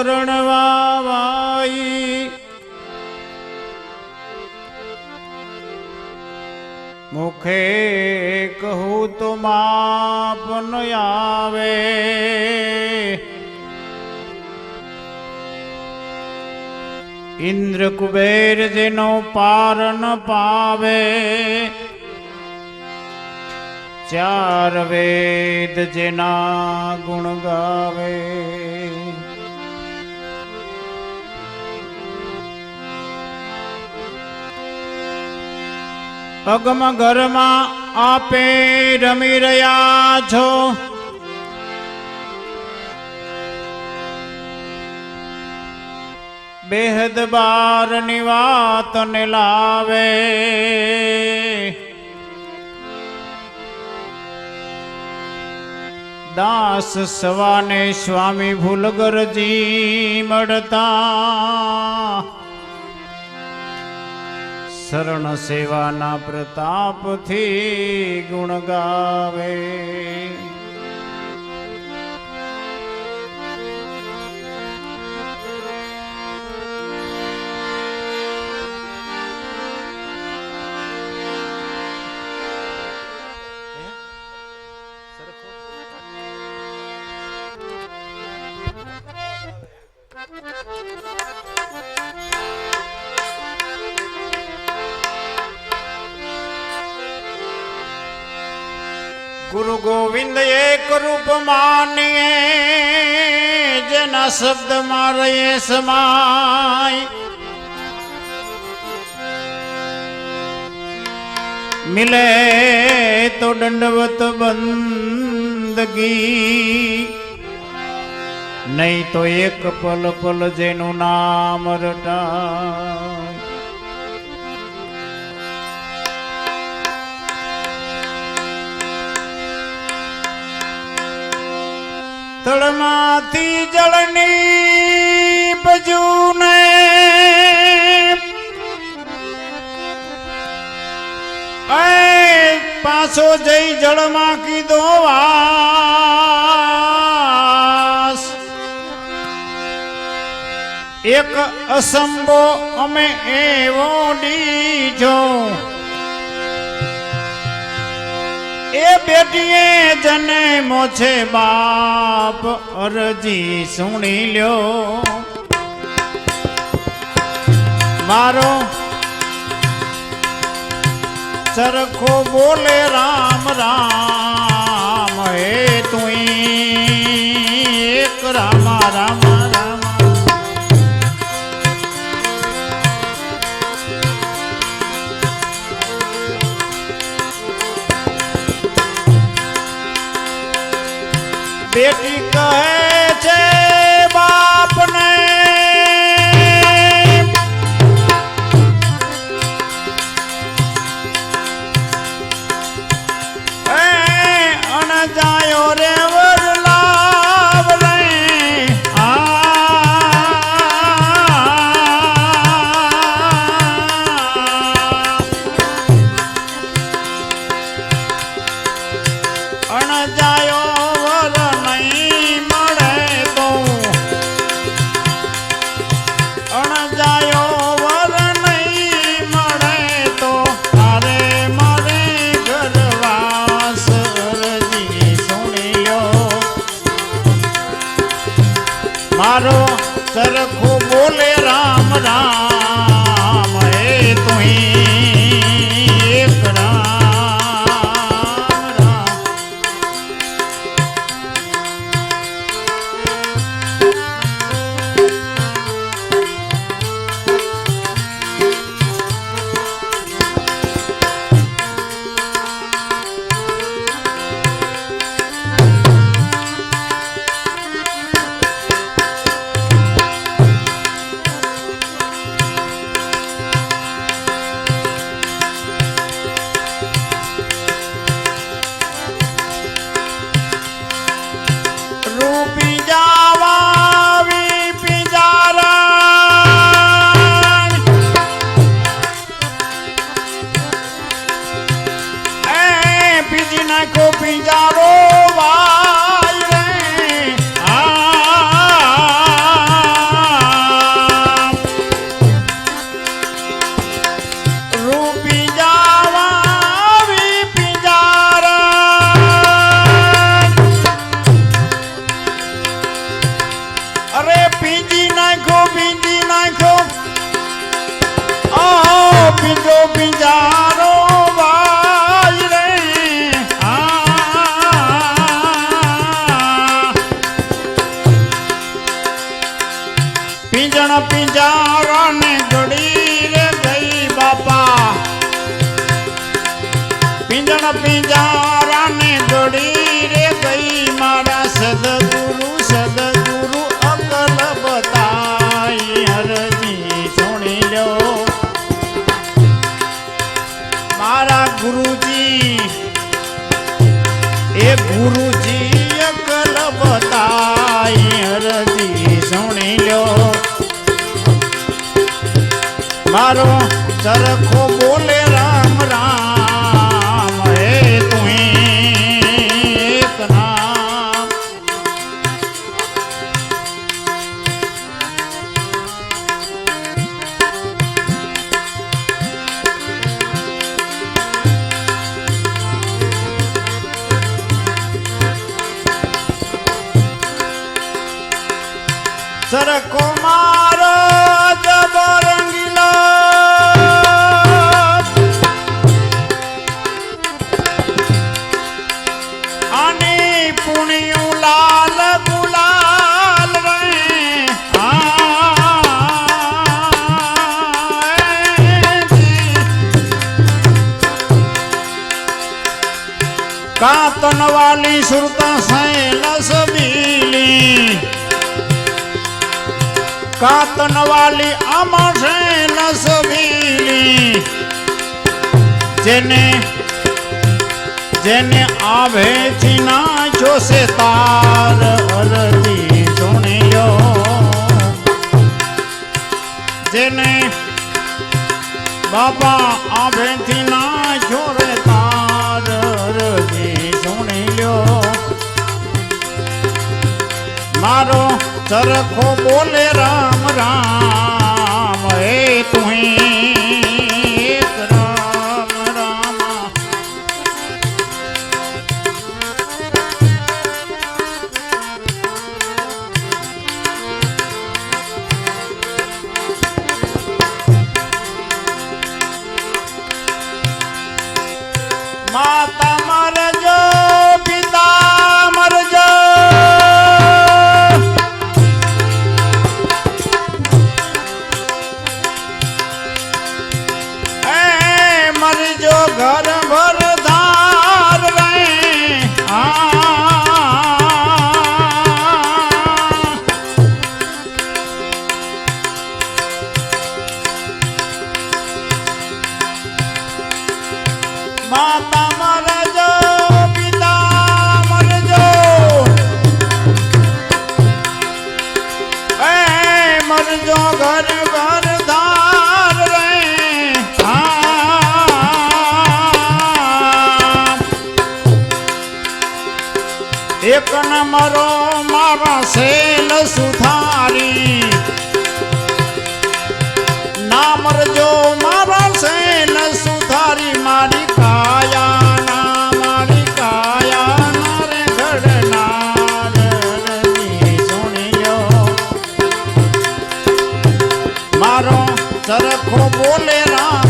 પરણવાવાઈ મુખે કહું તો માપ ન આવે. ઇન્દ્ર કુબેર જેનો પાર ન પાવે. ચાર વેદ જેના ગુણ ગાવે. અગમ ઘરમાં આપે રમી રહ્યા છો. બેહદ બારની વાત ને લાવે. દાસ સવાને સ્વામી ભૂલગરજી મળતા. શરણ સેવાના પ્રતાપથી ગુણ ગાવે ગુરુ ગોવિંદ એક રૂપ માનીએ, જેના શબ્દ મારે સમાય. મિલે તો દંડવત બંદગી, નહીં તો એક પલ પલ જેનું નામ રટાય. તળમાંથી જળની બજુને પાછો જઈ જળમાં કીધો વાસ. એક અસંભો અમે એવો દીજો બેટીએ જન્મો છે બાપ. અરજી સુણી લ્યો. મારો ચરખો બોલે રામ રામ. હે તું એક રામા, રામ. બેટી કહે સરખો বিচারক પિંજણ પિંજાવાને ગળી રે ભાઈ બાપા. પિંજણ પિંજારાને ગળી રે ભાઈ મારા સદગુરુ સદગુરુ અકલ બતાઈ હરજી સુણી લો. મારા ગુરુજી, એ ગુરુજી અકલ બતાઈ હરજી સુણી લો. મારો ચરખો બોલે રામ રામ હે તું એક પુણ્યું લાલ ગુલાલ રે. કાતન વાલી સુરતા સૈલ સબીલી. કાતન વાલી આમાં છે નસબીલી જેને જેને આવે જોશે તાર અરજી સુણ્યો. જેને બાબા આવે ના જોરે તાર અરજી સુણ્યો. મારો ચરખો બોલે રામ રામ, હે તુહી માતા એક નંબરો મારા સેલ સુધારી નામ રજો મારા સેલ સુધારી મારી કાયા સરખો બોલે રામ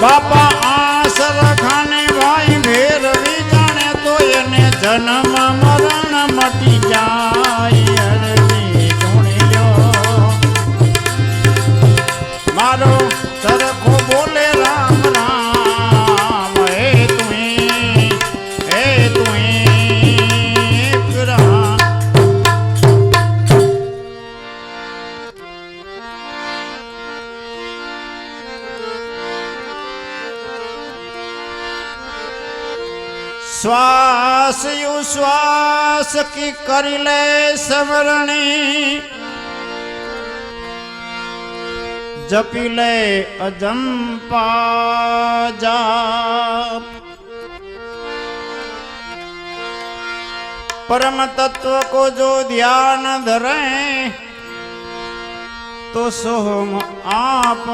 બાપા આસર ખાને ભાઈ ભેરવી જાણે તો એને જન્મ दास की कर ले समरणी जपी ले अजंपा जाप। परम तत्व को जो ध्यान धरे तो सोम आप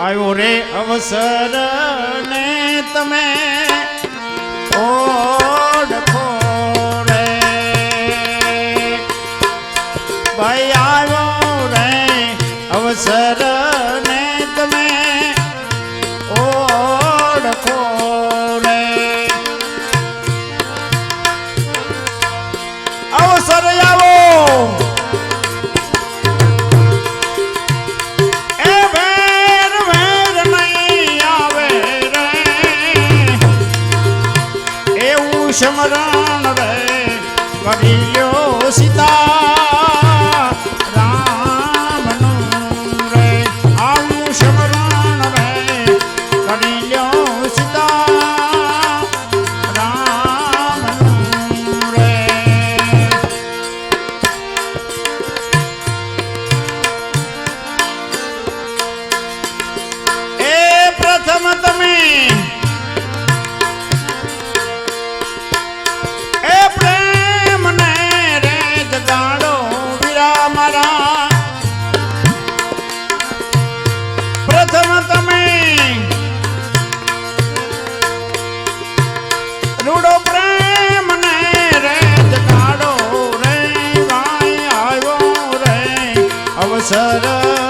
आयो रे अवसर ने સમરણ રે. કરી સીતા રે